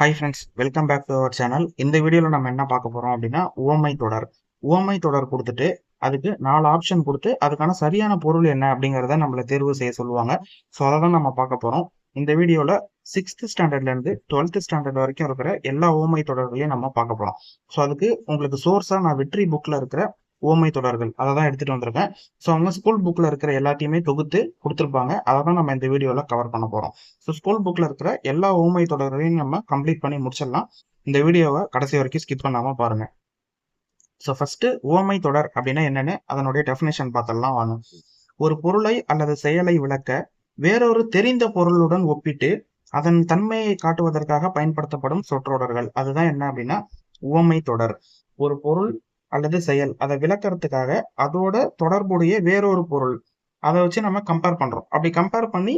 Hi friends welcome back to our channel இந்த வீடியோவில் நம்ம என்ன பார்க்க போகிறோம் அப்படின்னா உவமை தொடர். உவமை தொடர் கொடுத்துட்டு அதுக்கு நாலு ஆப்ஷன் கொடுத்து அதுக்கான சரியான பொருள் என்ன அப்படிங்கிறத நம்மளை தேர்வு செய்ய சொல்லுவாங்க. ஸோ அதை தான் நம்ம பார்க்க போகிறோம் இந்த வீடியோவில் சிக்ஸ்த் ஸ்டாண்டர்ட்லேருந்து டுவெல்த் ஸ்டாண்டர்ட் வரைக்கும் இருக்கிற எல்லா ஓமை தொடர்களையும் நம்ம பார்க்க போகிறோம் ஸோ அதுக்கு உங்களுக்கு சோர்ஸாக நான் வெற்றி புக்கில் இருக்கிற ஓமை தொடர்கள். அதை தான் எடுத்துகிட்டு வந்திருக்கேன். ஸோ அவங்க ஸ்கூல் புக்கில் இருக்கிற எல்லாத்தையுமே தொகுத்து கொடுத்துருப்பாங்க. அதை தான் நம்ம இந்த வீடியோவில் கவர் பண்ண போகிறோம் ஸோ ஸ்கூல் புக்கில் இருக்கிற எல்லா ஓமை தொடர்களையும் நம்ம கம்ப்ளீட் பண்ணி முடிச்சிடலாம். இந்த வீடியோவை கடைசி வரைக்கும் ஸ்கிப் பண்ணாமல் பாருங்கள் ஸோ ஃபஸ்ட்டு ஓமை தொடர் அப்படின்னா என்னென்னு அதனுடைய டெஃபினேஷன் பார்த்தலாம் வாங்க. ஒரு பொருளை அல்லது செயலை விளக்க வேறொரு தெரிந்த பொருளுடன் ஒப்பிட்டு அதன் தன்மையை காட்டுவதற்காக பயன்படுத்தப்படும் சொற்றொடர்கள். அதுதான் என்ன அப்படின்னா உவமை தொடர். ஒரு பொருள் அல்லது செயல். அதை விளக்கறதுக்காக அதோட தொடர்புடைய வேறொரு பொருள். அதை வச்சு நம்ம கம்பேர் பண்றோம். அப்படி கம்பேர் பண்ணி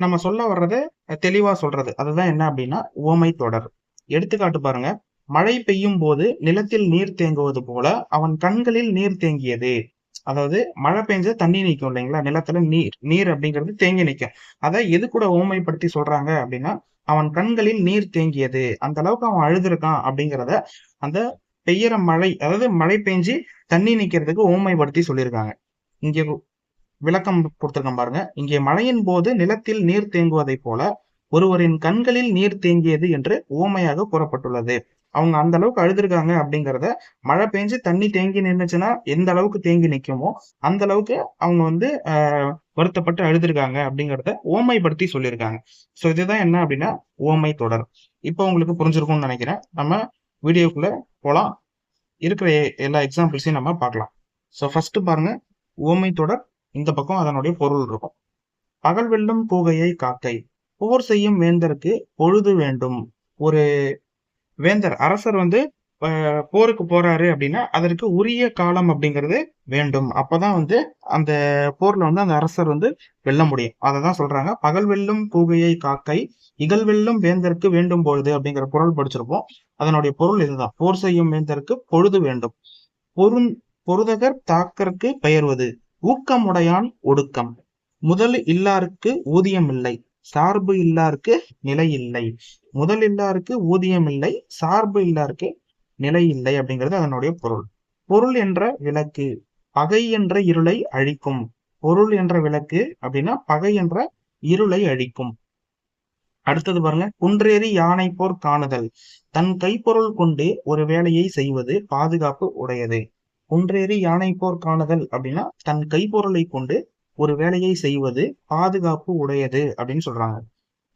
நம்ம சொல்ல வர்றதை தெளிவா சொல்றது. அதுதான் என்ன அப்படின்னா உவமை தொடர். எடுத்துக்காட்டு பாருங்க. மழை பெய்யும் போது நிலத்தில் நீர் தேங்குவது போல அவன் கண்களில் நீர் தேங்கியது. அதாவது மழை பெஞ்ச தண்ணி நிற்கும் இல்லைங்களா? நிலத்துல நீர். நீர் அப்படிங்கிறது தேங்கி நிற்கும். அதை எது கூட ஓமைப்படுத்தி சொல்றாங்க அப்படின்னா அவன் கண்களில் நீர் தேங்கியது. அந்த அளவுக்கு அவன் அழுதுருக்கான் அப்படிங்கிறத அந்த பெய்யற மழை அதாவது மழை பெஞ்சு தண்ணி நிக்கிறதுக்கு ஓமைப்படுத்தி சொல்லியிருக்காங்க. இங்கே விளக்கம் கொடுத்துருக்கோம் பாருங்க. இங்கே மழையின் போது நிலத்தில் நீர் தேங்குவதை போல ஒருவரின் கண்களில் நீர் தேங்கியது என்று ஓமையாக கூறப்பட்டுள்ளது. அவங்க அந்த அளவுக்கு அழுதுருக்காங்க அப்படிங்கிறத மழை பெஞ்சு தண்ணி தேங்கி நின்றுச்சுன்னா எந்த அளவுக்கு தேங்கி நிற்குமோ அந்த அளவுக்கு அவங்க வந்து ஆஹ் வருத்தப்பட்டு அழுதுருக்காங்க அப்படிங்கிறத ஓமைப்படுத்தி சொல்லியிருக்காங்க. ஸோ இதுதான் என்ன அப்படின்னா ஓமை தொடர். இப்போ உங்களுக்கு புரிஞ்சிருக்கும்னு நினைக்கிறேன். நம்ம வீடியோக்குள்ளே போகலாம் இருக்கிற எல்லா எக்ஸாம்பிள்ஸையும் நம்ம பார்க்கலாம். ஸோ ஃபஸ்ட்டு பாருங்கள் ஓமை தொடர் இந்த பக்கம் அதனுடைய பொருள் இருக்கும். பகல் வெல்லும் கூகையை காக்கை. போர் செய்யும் வேந்தருக்கு பொழுது வேண்டும். ஒரு வேந்தர் அரசர் வந்து போருக்கு போறாரு அப்படின்னா அதற்கு உரிய காலம் அப்படிங்கிறது வேண்டும். அப்பதான் வந்து அந்த போர்ல வந்து அந்த அரசர் வந்து வெல்ல முடியும். அதை தான் சொல்றாங்க பகல் வெல்லும் கூகையை காக்கை இகழ் வெல்லும் வேந்தருக்கு வேண்டும் பொழுது அப்படிங்கிற பொருள் படிச்சிருப்போம். அதனுடைய பொருள் இதுதான். போர் செய்யும் வேந்தருக்கு பொழுது வேண்டும். பொருந் பொருதகர் தாக்கருக்கு பெயர்வது ஊக்கமுடையான் ஒடுக்கம். முதல் இல்லாருக்கு ஊதியம் இல்லை சார்பு இல்லாருக்கு நிலை இல்லை முதல் இல்லாருக்கு ஊதியம் இல்லை சார்பு இல்லாருக்கு நிலை இல்லை அப்படிங்கிறது அதனுடைய பொருள். பொருள் என்ற விளக்கு பகை என்ற இருளை அழிக்கும். பொருள் என்ற விளக்கு அப்படின்னா பகை என்ற இருளை அழிக்கும். அடுத்தது பாருங்க குன்றேறி யானை போர் காணுதல். தன் கைப்பொருள் கொண்டு ஒரு வேலையை செய்வது பாதுகாப்பு உடையது. குன்றேறி யானை போர் காணுதல் அப்படின்னா தன் கைப்பொருளை கொண்டு ஒரு வேலையை செய்வது பாதுகாப்பு உடையது அப்படின்னு சொல்றாங்க.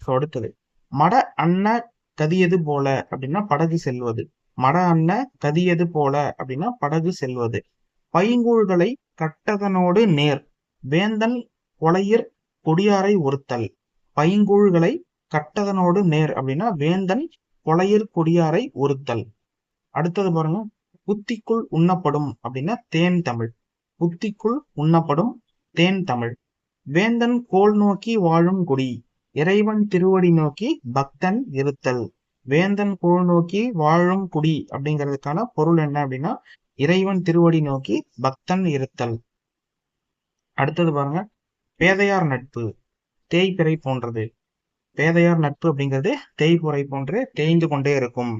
அடுத்தது மட அன்ன கதியது போல அப்படின்னா படகு செல்வது. மட அன்ன கதியது போல அப்படின்னா படகு செல்வது. பைங்கூழ்களை கட்டதனோடு நேர். வேந்தன் கொலையிற் கொடியாரை ஒருத்தல். பைங்கூழ்களை கட்டதனோடு நேர் அப்படின்னா வேந்தன் கொலையில் கொடியாரை ஒருத்தல். அடுத்தது பாருங்க புத்திக்குள் உண்ணப்படும் அப்படின்னா தேன் தமிழ். புத்திக்குள் உண்ணப்படும் தேன் தமிழ். வேந்தன் கோல் நோக்கி வாழும் குடி இறைவன் திருவடி நோக்கி பக்தன் இருத்தல். வேந்தன் கோல் நோக்கி வாழும் குடி அப்படிங்கிறதுக்கான பொருள் என்ன அப்படின்னா இறைவன் திருவடி நோக்கி பக்தன் இருத்தல். அடுத்தது பாருங்க பேதையார் நட்பு தேய்பிறை போன்றது. பேதையார் நட்பு அப்படிங்கிறது தேய்புரை போன்று தேய்ந்து கொண்டே இருக்கும்.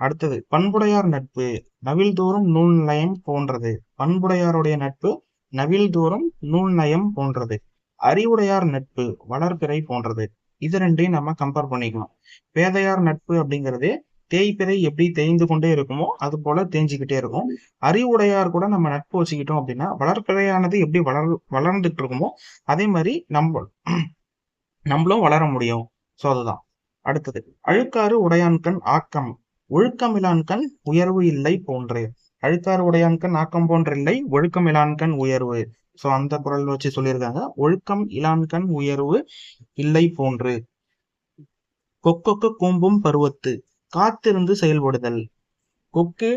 அடுத்தது பண்புடையார் நட்பு நவில் தோறும் நூல் நயம் போன்றது. பண்புடையாருடைய நட்பு நவில் தோறும் நூல் நயம் போன்றது. அறிவுடையார் நட்பு வளர்பிறை போன்றது. இது ரெண்டையும் நம்ம கம்பேர் பண்ணிக்கணும். பேதையார் நட்பு அப்படிங்கிறது தேய்பிறை எப்படி தேய்ந்து கொண்டே இருக்குமோ அது போல தேஞ்சிக்கிட்டே இருக்கும். அறிவுடையார் கூட நம்ம நட்பு வச்சுக்கிட்டோம் அப்படின்னா வளர்பிறையானது எப்படி வளர் வளர்ந்துட்டு இருக்குமோ அதே மாதிரி நம்ம நம்மளும் வளர முடியும். ஸோ அதுதான். அடுத்தது. அழுக்காறு உடையான்கண் ஆக்கம். ஒழுக்கமிலான்கண் உயர்வு இல்லை போன்று. அழுக்காறு உடையான்கண் ஆக்கம் போன்றில்லை ஒழுக்கம் இலான்கண் உயர்வு. சோ அந்த குரல் வச்சு சொல்லியிருக்காங்க. ஒழுக்கம் இலான்கண் உயர்வு இல்லை போன்று. கொக்கொக்க கூம்பும் பருவத்து காத்திருந்து செயல்படுதல். கொக்கு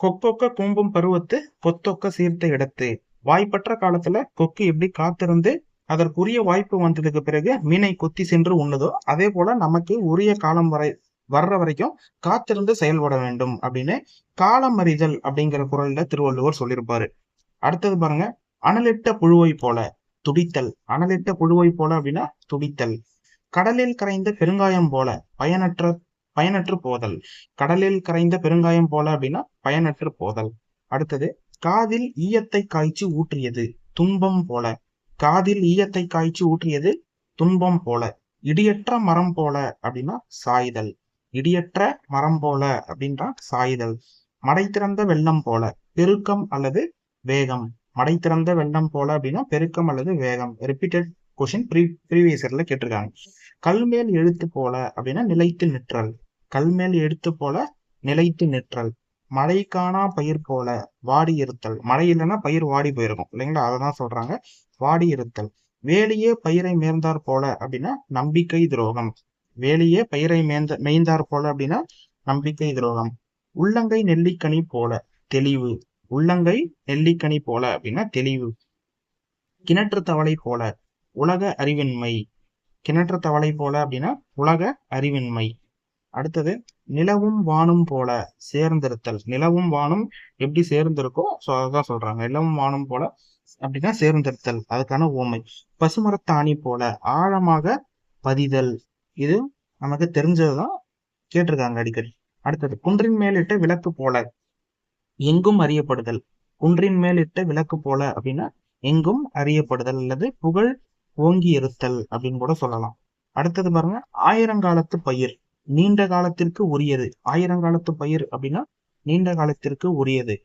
கொக்கொக்க கூம்பும் பருவத்து கொத்தொக்க சீர்த்த இடத்து. வாய்ப்பற்ற காலத்துல கொக்கு எப்படி காத்திருந்து அதற்குரிய வாய்ப்பு வந்ததுக்கு பிறகு மீனை கொத்தி சென்று உண்ணுதோ அதே போல நமக்கு உரிய காலம் வரை வர்ற வரைக்கும் காத்திருந்து செயல்பட வேண்டும் அப்படின்னு காலம் அறிதல் அப்படிங்கிற குரல்ல திருவள்ளுவர் சொல்லியிருப்பாரு. அடுத்தது பாருங்க அனலிட்ட புழுவை போல துடித்தல். அனலிட்ட புழுவை போல அப்படின்னா துடித்தல். கடலில் கரைந்த பெருங்காயம் போல பயனற்ற பயனற்று போதல். கடலில் கரைந்த பெருங்காயம் போல அப்படின்னா பயனற்று போதல். அடுத்தது காதில் ஈயத்தை காய்ச்சி ஊற்றியது துன்பம் போல. காதில் ஈயத்தை காய்ச்சி ஊற்றியது துன்பம் போல. இடியற்ற மரம் போல அப்படின்னா சாய்தல். இடியற்ற மரம் போல அப்படின்றா சாய்தல். மடை திறந்த வெள்ளம் போல. பெருக்கம் அல்லது வேகம். மடை திறந்த வெள்ளம் போல அப்படின்னா பெருக்கம் அல்லது வேகம். ரிப்பீட்டட் கொஸ்டின் ப்ரீ ப்ரீவியஸ் இயர்ல கேட்டிருக்காங்க. கல்மேல் எழுத்து போல அப்படின்னா நிலைத்து நிற்றல். கல்மேல் எழுத்து போல நிலைத்து நிற்றல். மழை காணா பயிர் போல வாடி இருத்தல். மழை இல்லைன்னா பயிர் வாடி போயிருக்கும். இல்லைங்களா? அதை தான் சொல்றாங்க. வாடி இருத்தல். வேலியே பயிரை மேர்ந்தார் போல அப்படின்னா நம்பிக்கை துரோகம். வேலியே பயிரை மேய்ந்த மேய்ந்தார் போல அப்படின்னா நம்பிக்கை துரோகம். உள்ளங்கை நெல்லிக்கனி போல தெளிவு. உள்ளங்கை நெல்லிக்கனி போல அப்படின்னா தெளிவு. கிணற்று தவளை போல உலக அறிவின்மை. கிணற்று தவளை போல அப்படின்னா உலக அறிவின்மை. அடுத்தது நிலவும் வானும் போல சேர்ந்திருத்தல். நிலவும் வானும் எப்படி சேர்ந்திருக்கோ ஸோ அதான் சொல்றாங்க. நிலவும் வானும் போல அப்படின்னா சேர்ந்திருத்தல். அதுக்கான ஓமை. பசுமரத்தாணி போல ஆழமாக பதிதல். இது நமக்கு தெரிஞ்சதுதான் கேட்டிருக்காங்க அடிக்கடி. அடுத்தது குன்றின் மேலிட்ட விளக்கு போல எங்கும் அறியப்படுதல். குன்றின் மேலிட்ட விளக்கு போல அப்படின்னா எங்கும் அறியப்படுதல் அல்லது புகழ் ஓங்கி இருத்தல் அப்படின்னு கூட சொல்லலாம். அடுத்தது பாருங்க ஆயிரங்காலத்து பயிர். நீண்ட காலத்திற்கு உரியது. ஆயிரங்காலத்து பயிர் அப்படின்னா நீண்ட காலத்திற்கு உரியது.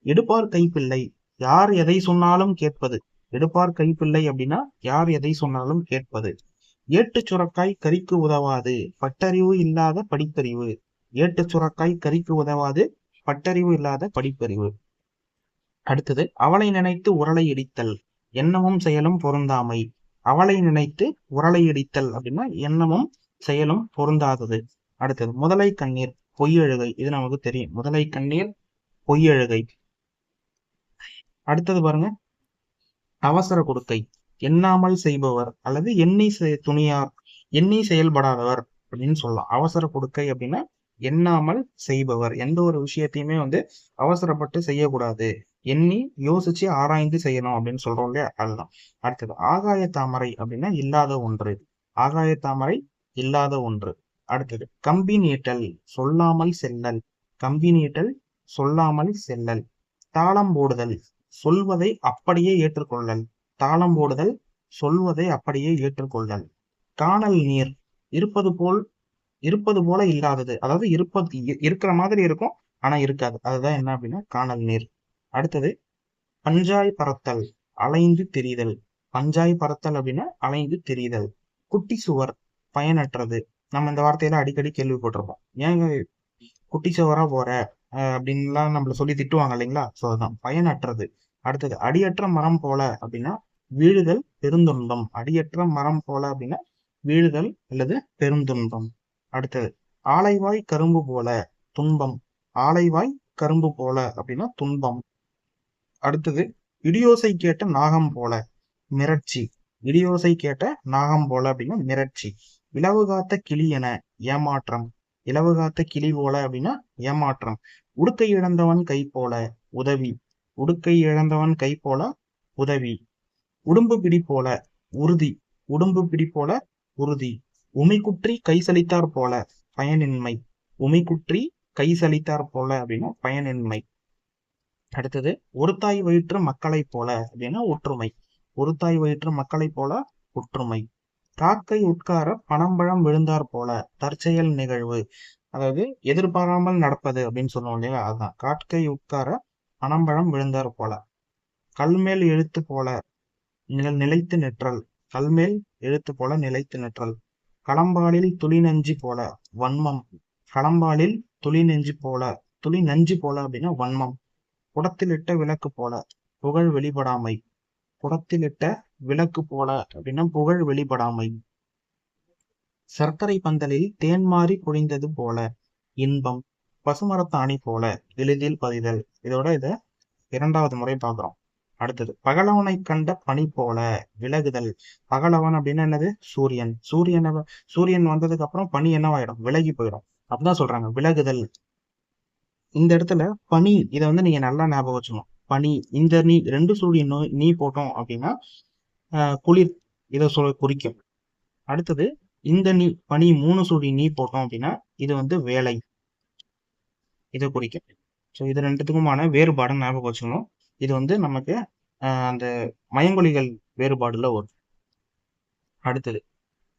எடுப்பார் கைப்பிள்ளை. யார் எதை சொன்னாலும் கேட்பது. எடுப்பார் கைப்பிள்ளை அப்படின்னா யார் எதை சொன்னாலும் கேட்பது. ஏட்டு சுரக்காய் கறிக்கு உதவாது. பட்டறிவு இல்லாத படிப்பறிவு. ஏட்டு சுரக்காய் கறிக்கு உதவாது. பட்டறிவு இல்லாத படிப்பறிவு. அடுத்தது அவளை நினைத்து உரலை இடித்தல். எண்ணமும் செயலும் பொருந்தாமை. அவளை நினைத்து உரலை இடித்தல் அப்படின்னா எண்ணமும் செயலும் பொருந்தாதது. அடுத்தது முதலை கண்ணீர் பொய்யழுகை. இது நமக்கு தெரியும். முதலை கண்ணீர் பொய்யழுகை. அடுத்தது பாருங்க அவசர கொடுக்கை. எண்ணாமல் செய்பவர் அல்லது எண்ணி துணியார் எண்ணி செயல்படாதவர் அப்படின்னு சொல்லலாம். அவசர கொடுக்கை அப்படின்னா எண்ணாமல் செய்பவர். எந்த ஒரு விஷயத்தையுமே வந்து அவசரப்பட்டு செய்யக்கூடாது. எண்ணி யோசிச்சு ஆராய்ந்து செய்யணும் அப்படின்னு சொல்றோம் இல்லையா? அதுதான். அடுத்தது ஆகாய தாமரை அப்படின்னா இல்லாத ஒன்று. ஆகாய தாமரை இல்லாத ஒன்று. அடுத்தது கம்பி நீட்டல் சொல்லாமல் செல்லல் கம்பி நீட்டல் சொல்லாமல் செல்லல் தாளம் போடுதல் சொல்வதை அப்படியே ஏற்றுக்கொள்ளல். தாளம் போடுதல் சொல்வதை அப்படியே ஏற்றுக்கொள்ளல். காணல் நீர் இருப்பது போல் இருப்பது போல இல்லாதது. அதாவது இருப்பது இருக்கிற மாதிரி இருக்கும் ஆனா இருக்காது. அதுதான் என்ன அப்படின்னா காணல் நீர். அடுத்தது பஞ்சாய் பறத்தல் அலைந்து தெரிதல். பஞ்சாய் பறத்தல் அப்படின்னா அலைந்து தெரிதல். குட்டி சுவர் பயனற்றது. நம்ம இந்த வார்த்தையில அடிக்கடி கேள்விப்பட்டிருப்போம். ஏங்க குட்டி சுவரா போற? அப்படின்லாம் நம்மள சொல்லி திட்டுவாங்க இல்லைங்களா? சோ அதுதான் பயனற்றது. அடுத்தது அடியற்ற மரம் போல அப்படின்னா வீழுதல் பெருந்துன்பம். அடியற்ற மரம் போல அப்படின்னா வீழுதல் அல்லது பெருந்துன்பம். அடுத்தது ஆலைவாய் கரும்பு போல துன்பம். ஆலைவாய் கரும்பு போல அப்படின்னா துன்பம். அடுத்தது இடியோசை கேட்ட நாகம் போல மிரட்சி. இடியோசை கேட்ட நாகம் போல அப்படின்னா மிரட்சி. இலவு காத்த கிளி என ஏமாற்றம். இலவு காத்த கிளி போல அப்படின்னா ஏமாற்றம். உடுக்கை இழந்தவன் கை போல உதவி. உடுக்கை இழந்தவன் கை போல உதவி. உடும்பு பிடி போல உறுதி. உடும்பு பிடி போல உறுதி. உமை குற்றி கை சலித்தார் போல பயனின்மை. உமை குற்றி கை சலித்தார் போல அப்படின்னா பயனின்மை. அடுத்தது ஒரு தாய் வயிற்று மக்களை போல அப்படின்னா ஒற்றுமை. ஒரு தாய் வயிற்று மக்களை போல ஒற்றுமை. காக்கை உட்கார பனம்பழம் விழுந்தார் போல தற்செயல் நிகழ்வு. அதாவது எதிர்பாராமல் நடப்பது அப்படின்னு சொல்லுவோம் இல்லையா? அதுதான் காக்கை உட்கார பனம்பழம் விழுந்தார் போல. கல்மேல் எழுத்து போல நிலைத்து நிற்றல். கல்மேல் எழுத்து போல நிலைத்து நிற்றல். களம்பாலில் துளி நஞ்சி போல வன்மம். களம்பாலில் துளி நெஞ்சு போல துளி நஞ்சு போல அப்படின்னா வன்மம். குடத்திலிட்ட விளக்கு போல புகழ் வெளிப்படாமை. குடத்திலிட்ட விளக்கு போல அப்படின்னா புகழ் வெளிப்படாமை. சர்க்கரை பந்தலில் தேன் மாறி பொழிந்தது போல இன்பம் பசுமரத்தாணி போல எளிதில் பதிதல். இதோட இத இரண்டாவது முறை பார்க்குறோம். அடுத்தது பகலவனை கண்ட பனி போல விலகுதல். பகலவன் அப்படின்னா என்னது? சூரியன். சூரியன் சூரியன் வந்ததுக்கு அப்புறம் பனி என்னவாயிடும்? விலகி போயிடும். அப்படிதான் சொல்றாங்க. விலகுதல். இந்த இடத்துல பனி இதை வந்து நீங்க நல்லா ஞாபகம் வச்சுக்கணும். பனி இந்த நீ ரெண்டு சூரியன் நீ போட்டோம் அப்படின்னா குளிர் இதை சொல் குறிக்கும். அடுத்தது இந்த நீ பனி மூணு சுழி நீ போட்டோம் அப்படின்னா இது வந்து வேலை. இதை குறிக்கும். ஸோ இது ரெண்டுத்துக்குமான வேறுபாடு ஞாபகம் வச்சுக்கணும். இது வந்து நமக்கு அந்த மயங்கொலிகள் வேறுபாடுல வரும். அடுத்தது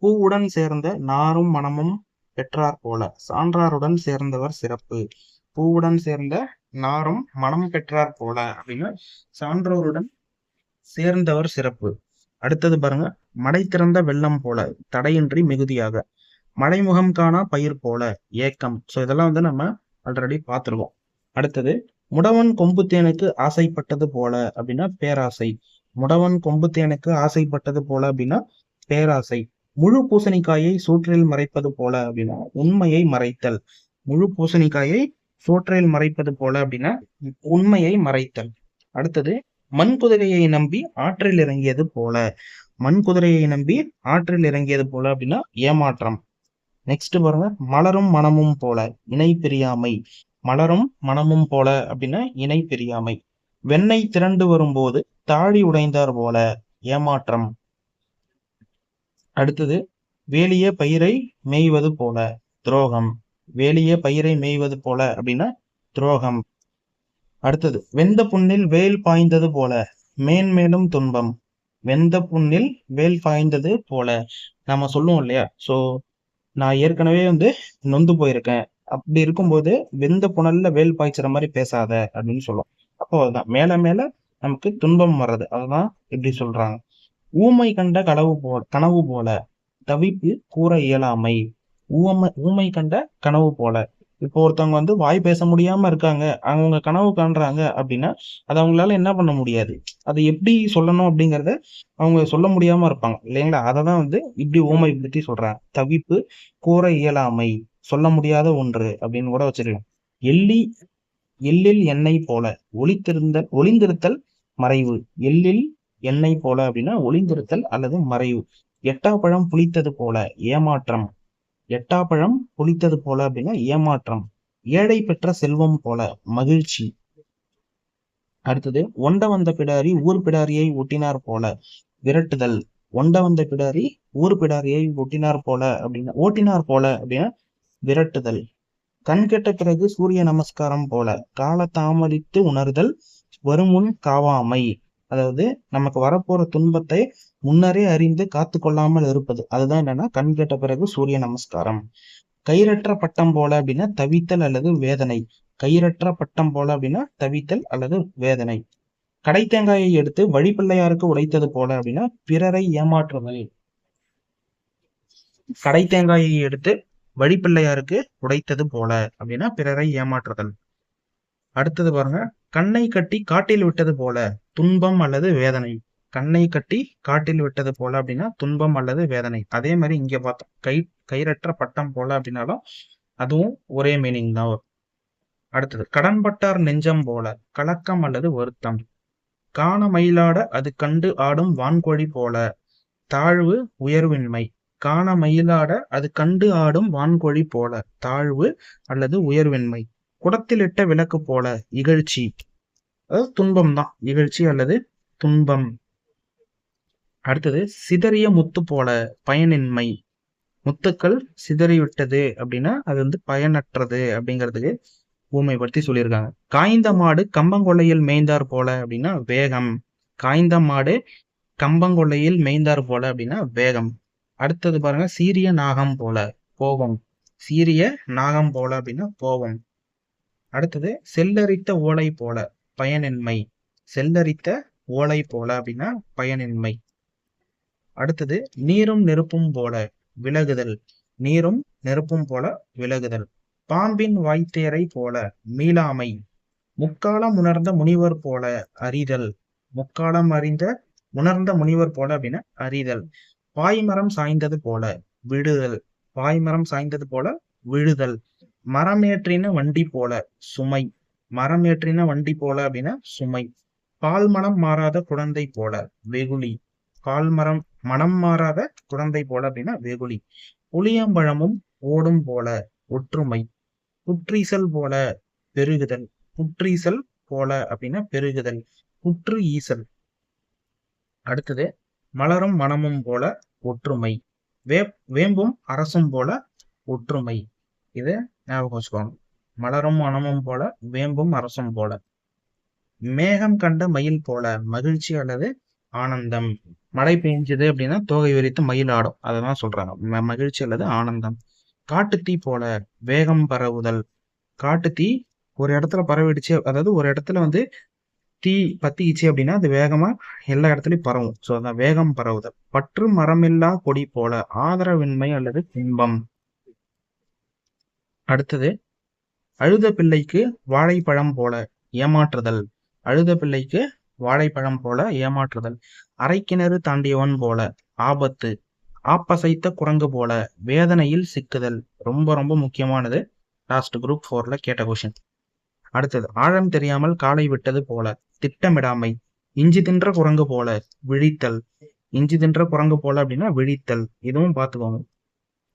பூவுடன் சேர்ந்த நாரும் மனமும் பெற்றார் போல. சான்றாருடன் சேர்ந்தவர் சிறப்பு. பூவுடன் சேர்ந்த நாரும் மனம் பெற்றார் போல. அப்படின்னு சான்றோருடன் சேர்ந்தவர் சிறப்பு. அடுத்தது பாருங்க மடை திறந்த வெள்ளம் போல தடையின்றி மிகுதியாக. மழைமுகம் காணா பயிர் போல ஏக்கம். ஸோ இதெல்லாம் வந்து நம்ம ஆல்ரெடி பார்த்துருக்கோம். அடுத்தது முடவன் கொம்பு தேனுக்கு ஆசைப்பட்டது போல அப்படின்னா பேராசை. முடவன் கொம்பு தேனுக்கு ஆசைப்பட்டது போல அப்படின்னா பேராசை. முழு பூசணிக்காயை சூற்றில் மறைப்பது போல அப்படின்னா உண்மையை மறைத்தல். முழு பூசணிக்காயை சோற்றையில் மறைப்பது போல அப்படின்னா உண்மையை மறைத்தல். அடுத்தது மண் குதிரையை நம்பி ஆற்றில் இறங்கியது போல. மண் குதிரையை நம்பி ஆற்றில் இறங்கியது போல அப்படின்னா ஏமாற்றம். நெக்ஸ்ட் பாருங்க மலரும் மனமும் போல இணை பிரியாமை. மலரும் மனமும் போல அப்படின்னா இணை பிரியாமை. வெண்ணெய் திரண்டு வரும்போது தாழி உடைந்தார் போல ஏமாற்றம். அடுத்தது வேலிய பயிரை மேய்வது போல துரோகம். வேலியே பயிரை மேய்வது போல அப்படின்னா துரோகம். அடுத்தது வெந்த புண்ணில் வேல் பாய்ந்தது போல மேன்மேலும் துன்பம். வெந்த புண்ணில் வேல் பாய்ந்தது போல. நாம சொல்லுவோம் இல்லையா? சோ நான் ஏற்கனவே வந்து நொந்து போயிருக்கேன். அப்படி இருக்கும்போது வெந்த புனல்ல வேல் பாய்ச்சுற மாதிரி பேசாத அப்படின்னு சொல்லுவோம். அப்போ அதுதான். மேல மேல நமக்கு துன்பம் வர்றது. அதுதான் இப்படி சொல்றாங்க. ஊமை கண்ட கனவு போல கனவு போல தவிப்பு கூற இயலாமை. ஊமை ஊமை கண்ட கனவு போல. இப்போ ஒருத்தவங்க வந்து வாய் பேச முடியாம இருக்காங்க. அவங்க கனவு காண்றாங்க அப்படின்னா அது அவங்களால என்ன பண்ண முடியாது. அதை எப்படி சொல்லணும் அப்படிங்கறத அவங்க சொல்ல முடியாம இருப்பாங்க. இல்லைங்களா? அதை தான் வந்து இப்படி ஊமை பத்தி சொல்றாங்க. தவிப்பு கூற இயலாமை சொல்ல முடியாத ஒன்று அப்படின்னு கூட வச்சிருக்கேன் எள்ளி எள்ளில் எண்ணெய் போல. ஒளித்திருந்தல் ஒளிந்திருத்தல் மறைவு. எள்ளில் எண்ணெய் போல அப்படின்னா ஒளிந்திருத்தல் அல்லது மறைவு. எட்டாப்பழம் புளித்தது போல. ஏமாற்றம். எட்டாப்பழம் புளித்தது போல அப்படின்னா ஏமாற்றம். ஏழை பெற்ற செல்வம் போல மகிழ்ச்சி. அடுத்தது ஒண்ட வந்த பிடாரி ஊர் பிடாரியை ஒட்டினார் போல விரட்டுதல். ஒண்ட வந்த பிடாரி ஊர் பிடாரியை ஒட்டினார் போல அப்படின்னா ஓட்டினார் போல அப்படின்னா விரட்டுதல். கண் கெட்ட பிறகு சூரிய நமஸ்காரம் போல கால தாமதித்து உணர்தல். வருமுன் காவாமை. அதாவது நமக்கு வரப்போற துன்பத்தை முன்னரே அறிந்து காத்து கொள்ளாமல் இருப்பது. அதுதான் என்னன்னா கண் கேட்ட பிறகு சூரிய நமஸ்காரம். கயிறற்ற பட்டம் போல அப்படின்னா தவித்தல் அல்லது வேதனை. கயிறற்ற பட்டம் போல அப்படின்னா தவித்தல் அல்லது வேதனை. கடை தேங்காயை எடுத்து வழிப்பிள்ளையாருக்கு உடைத்தது போல அப்படின்னா பிறரை ஏமாற்றுதல். கடை தேங்காயை எடுத்து வழிப்பிள்ளையாருக்கு உடைத்தது போல அப்படின்னா பிறரை ஏமாற்றுதல். அடுத்தது பாருங்க கண்ணை கட்டி காட்டில் விட்டது போல துன்பம் அல்லது வேதனை. கண்ணை கட்டி காட்டில் விட்டது போல அப்படின்னா துன்பம் அல்லது வேதனை. அதே மாதிரி இங்க பார்த்தோம். கை கயிறற்ற பட்டம் போல அப்படின்னாலும் அதுவும் ஒரே மீனிங் தான் வரும். அடுத்தது கடன்பட்டார் நெஞ்சம் போல கலக்கம் அல்லது வருத்தம். காண மயிலாட அது கண்டு ஆடும் வான்கோழி போல தாழ்வு உயர்வின்மை. காண மயிலாட அது கண்டு ஆடும் வான்கோழி போல தாழ்வு அல்லது உயர்வின்மை. குடத்தில் இட்ட விளக்கு போல இகழ்ச்சி. அதாவது துன்பம் தான். இகழ்ச்சி அல்லது துன்பம். அடுத்தது சிதறிய முத்து போல பயனின்மை. முத்துக்கள் சிதறிவிட்டது அப்படின்னா அது வந்து பயனற்றது அப்படிங்கிறதுக்கு ஊமைப்படுத்தி சொல்லியிருக்காங்க. காய்ந்த மாடு கம்பங்கொள்ளையில் மேய்ந்தார் போல அப்படின்னா வேகம். காய்ந்த மாடு கம்பங்கொள்ளையில் மேய்ந்தார் போல அப்படின்னா வேகம். அடுத்தது பாருங்க சீரிய நாகம் போல கோபம் சீரிய நாகம் போல அப்படின்னா கோபம் அடுத்தது செல்லரித்த ஓலை போல பயனின்மை. செல்லரித்த ஓலை போல அப்படின்னா பயனின்மை. அடுத்தது நீரும் நெருப்பும் போல விலகுதல். நீரும் நெருப்பும் போல விலகுதல். பாம்பின் வாய்த்தேரை போல மீளாமை. முக்காலம் உணர்ந்த முனிவர் போல அறிதல். முக்காலம் அறிந்த உணர்ந்த முனிவர் போல அப்படின்னா அறிதல். பாய்மரம் சாய்ந்தது போல விடுதல் பாய்மரம் சாய்ந்தது போல விழுதல். மரமேற்றின வண்டி போல சுமை. மரமேற்றின வண்டி போல அப்படின்னா சுமை. பால்மரம் மாறாத குழந்தை போல வெகுளி. பால் மரம் மனம் மாறாத குழந்தை போல அப்படின்னா வெகுளி புளியம்பழமும் ஓடும் போல ஒற்றுமை. புற்றீசல் போல பெருகுதல். புற்றீசல் போல அப்படின்னா பெருகுதல். புற்று ஈசல் அடுத்தது மலரும் மனமும் போல ஒற்றுமை. வே வேம்பும் அரசும் போல ஒற்றுமை. இது ஞாபகம் வச்சுக்கோங்க. மலரும் மனமும் போல வேம்பும் அரசும் போல. மேகம் கண்ட மயில் போல மகிழ்ச்சி அல்லது ஆனந்தம். மழை பெஞ்சது அப்படின்னா தோகை விரித்து மயில் ஆடும். அதான் சொல்றாங்க. ம- மகிழ்ச்சி அல்லது ஆனந்தம். காட்டுத்தீ போல வேகம் பரவுதல். காட்டுத்தீ ஒரு இடத்துல பரவிடுச்சு அதாவது ஒரு இடத்துல வந்து தீ பத்திக்கிச்சு அப்படின்னா அது வேகமா எல்லா இடத்துலயும் பரவும். ஸோ அதான் வேகம் பரவுதல். பற்று மரமில்லா கொடி போல ஆதரவின்மை அல்லது துன்பம். அடுத்தது அழுத பிள்ளைக்கு வாழைப்பழம் போல ஏமாற்றுதல். அழுத பிள்ளைக்கு வாழைப்பழம் போல ஏமாற்றுதல். அரைக்கிணறு தாண்டியவன் போல ஆபத்து. ஆப்பசைத்த குரங்கு போல வேதனையில் சிக்குதல். ரொம்ப ரொம்ப முக்கியமானது. லாஸ்ட் குரூப் ஃபோர்ல கேட்ட கொஷின் அடுத்தது ஆழம் தெரியாமல் காலை விட்டது போல திட்டமிடாமை. இஞ்சி தின்ற குரங்கு போல விழித்தல். இஞ்சி தின்ற குரங்கு போல அப்படின்னா விழித்தல். இதுவும் பார்த்துக்கோங்க.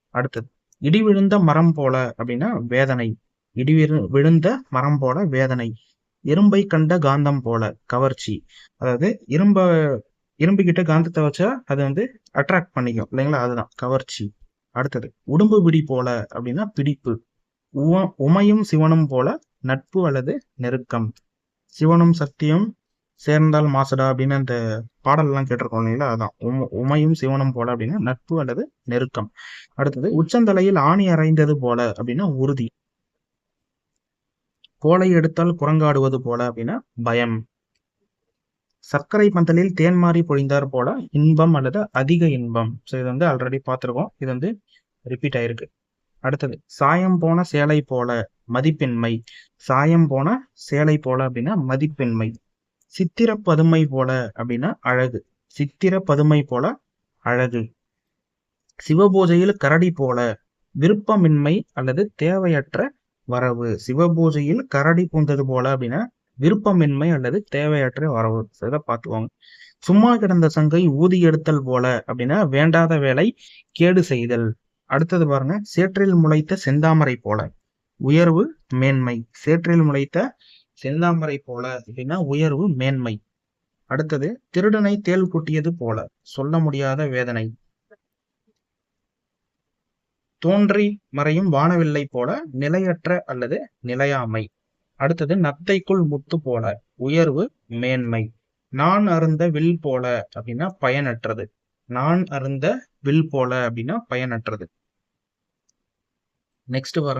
அடுத்தது இடி விழுந்த மரம் போல அப்படின்னா வேதனை. இடி விழு- விழுந்த மரம் போல வேதனை. இரும்பை கண்ட காந்தம் போல கவர்ச்சி. அதாவது இரும்ப இரும்பு கிட்ட காந்தத்தை வச்சா அது வந்து அட்ராக்ட் பண்ணிக்கும். இல்லைங்களா? அதுதான் கவர்ச்சி. அடுத்தது உடும்பு பிடி போல அப்படின்னா பிடிப்பு. உவ- உமையும் சிவனும் போல நட்பு அல்லது நெருக்கம். சிவனும் சக்தியும் சேர்ந்தால் மாசடா அப்படின்னு அந்த பாடல்லாம் கேட்டிருக்கோம் இல்லைங்களா? அதான். உம- உமையும் சிவனும் போல அப்படின்னா நட்பு அல்லது நெருக்கம். அடுத்தது உச்சந்தலையில் ஆணி அரைந்தது போல அப்படின்னா உறுதி. கோலை எடுத்தால் குரங்காடுவது போல அப்படின்னா பயம். சர்க்கரை பந்தலில் தேன் மாறி பொழிந்தார் போல இன்பம் அல்லது அதிக இன்பம். ஸோ இது வந்து ஆல்ரெடி பார்த்துருக்கோம். இது வந்து ரிப்பீட் ஆயிருக்கு. அடுத்தது சாயம் போன சேலை போல மதிப்பின்மை. சாயம் போன சேலை போல அப்படின்னா மதிப்பின்மை. சித்திர பதுமை போல அப்படின்னா அழகு. சித்திர பதுமை போல அழகு. சிவபூஜையில் கரடி போல விருப்பமின்மை அல்லது தேவையற்ற வரவு. சிவபூஜையில் கரடி பூந்தது போல அப்படின்னா விருப்பமின்மை அல்லது தேவையற்ற வரவு. இதை பார்த்துவாங்க சும்மா கிடந்த சங்கை ஊதி எடுத்தல் போல அப்படின்னா வேண்டாத வேலை கேடு செய்தல். அடுத்தது பாருங்க சேற்றில் முளைத்த செந்தாமரை போல. உயர்வு மேன்மை. சேற்றில் முளைத்த செந்தாமரை போல அப்படின்னா உயர்வு மேன்மை. அடுத்தது திருடனை தேள் கூட்டியது போல. சொல்ல முடியாத வேதனை. தோன்றி மறையும் வானவில்லை போல நிலையற்ற அல்லது நிலையாமை. அடுத்தது நத்தைக்குள் முத்து போல உயர்வு மேன்மை. நான் அருந்த வில் போல அப்படின்னா பயனற்றது. நான் அருந்த வில் போல அப்படின்னா பயனற்றது. நெக்ஸ்ட் வர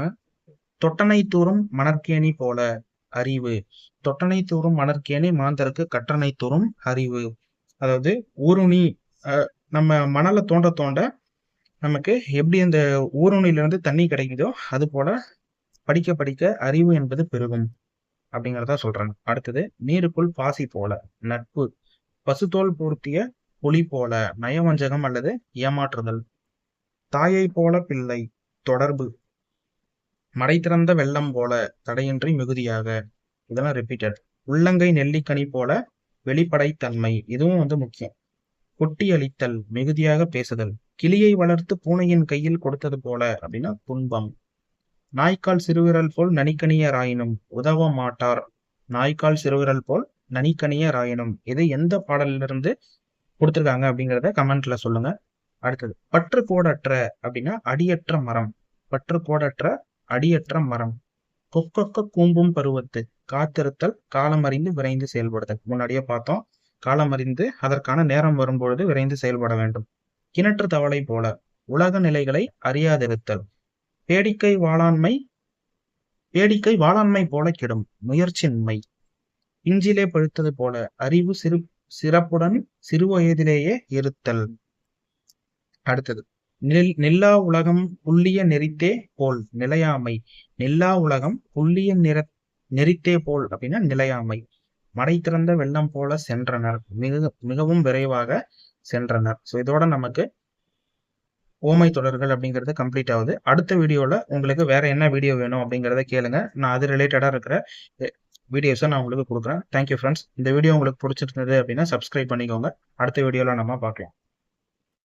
தொட்டனை தூரும் மணற்கேணி போல அறிவு. தொட்டனை தூரும் மணற்கேணி மாந்தருக்கு கற்றனை தூரும் அறிவு. அதாவது ஊருணி அஹ், நம்ம மணலை தோண்ட தோண்ட நமக்கு எப்படி அந்த ஊருணில தண்ணி கிடைக்குதோ அது போல படிக்க படிக்க அறிவு என்பது பெருகும் அப்படிங்கிறதா சொல்றாங்க. அடுத்தது நீருக்குள் பாசி போல நட்பு. பசுத்தோல் பூர்த்திய புலி போல நயவஞ்சகம் அல்லது ஏமாற்றுதல். தாயை போல பிள்ளை தொடர்பு. மடை திறந்த வெள்ளம் போல தடையின்றி மிகுதியாக. இதெல்லாம் ரிப்பீட்டட் உள்ளங்கை நெல்லிக்கனி போல வெளிப்படைத்தன்மை. இதுவும் வந்து முக்கியம். கொட்டி அளித்தல் மிகுதியாக பேசுதல். கிளியை வளர்த்து பூனையின் கையில் கொடுத்தது போல அப்படின்னா துன்பம். நாய்க்கால் சிறுவிரல் போல் நனிக்கணியராயினும் உதவ மாட்டார். நாய்க்கால் சிறுவிரல் போல் நனிக்கணியராயினும் இது எந்த பாடலிலிருந்து கொடுத்துருக்காங்க அப்படிங்கிறத கமெண்ட்ல சொல்லுங்க. அடுத்தது பற்று கோடற்ற அப்படின்னா அடியற்ற மரம். பற்று கோடற்ற அடியற்ற மரம். கொக்கொக்க கூம்பும் பருவத்து காத்திருத்தல் காலமறிந்து விரைந்து செயல்படுதல். முன்னாடியே பார்த்தோம் காலமறிந்து அதற்கான நேரம் வரும்பொழுது விரைந்து செயல்பட வேண்டும். கிணற்று தவளை போல உலக நிலைகளை அறியாதிருத்தல். பேடிக்கை வாளாண்மை பேடிக்கை வாளாண்மை போல கெடும் முயற்சியின்மை. இஞ்சிலே பழுத்தது போல அறிவு சிறு சிறப்புடன் சிறுவயதிலேயே இருத்தல். அடுத்தது நில் நில்லா உலகம் புள்ளிய நெறித்தே போல் நிலையாமை. நில்லா உலகம் புள்ளிய நிற நெறித்தே போல் அப்படின்னா நிலையாமை. மடை திறந்த வெள்ளம் போல சென்றனர். மிக மிகவும் விரைவாக சென்றனர். ஸோ இதோட நமக்கு ஓமை தொடர்கள் அப்படிங்கிறது கம்ப்ளீட் ஆகுது. அடுத்த வீடியோவில் உங்களுக்கு வேற என்ன வீடியோ வேணும் அப்படிங்கிறத கேளுங்க. நான் அது ரிலேட்டடாக இருக்கிற வீடியோஸை நான் உங்களுக்கு கொடுக்குறேன். தேங்க்யூ ஃப்ரெண்ட்ஸ் இந்த வீடியோ உங்களுக்கு பிடிச்சிருந்தது அப்படின்னா சப்ஸ்கிரைப் பண்ணிக்கோங்க. அடுத்த வீடியோவில் நம்ம பார்க்கலாம்.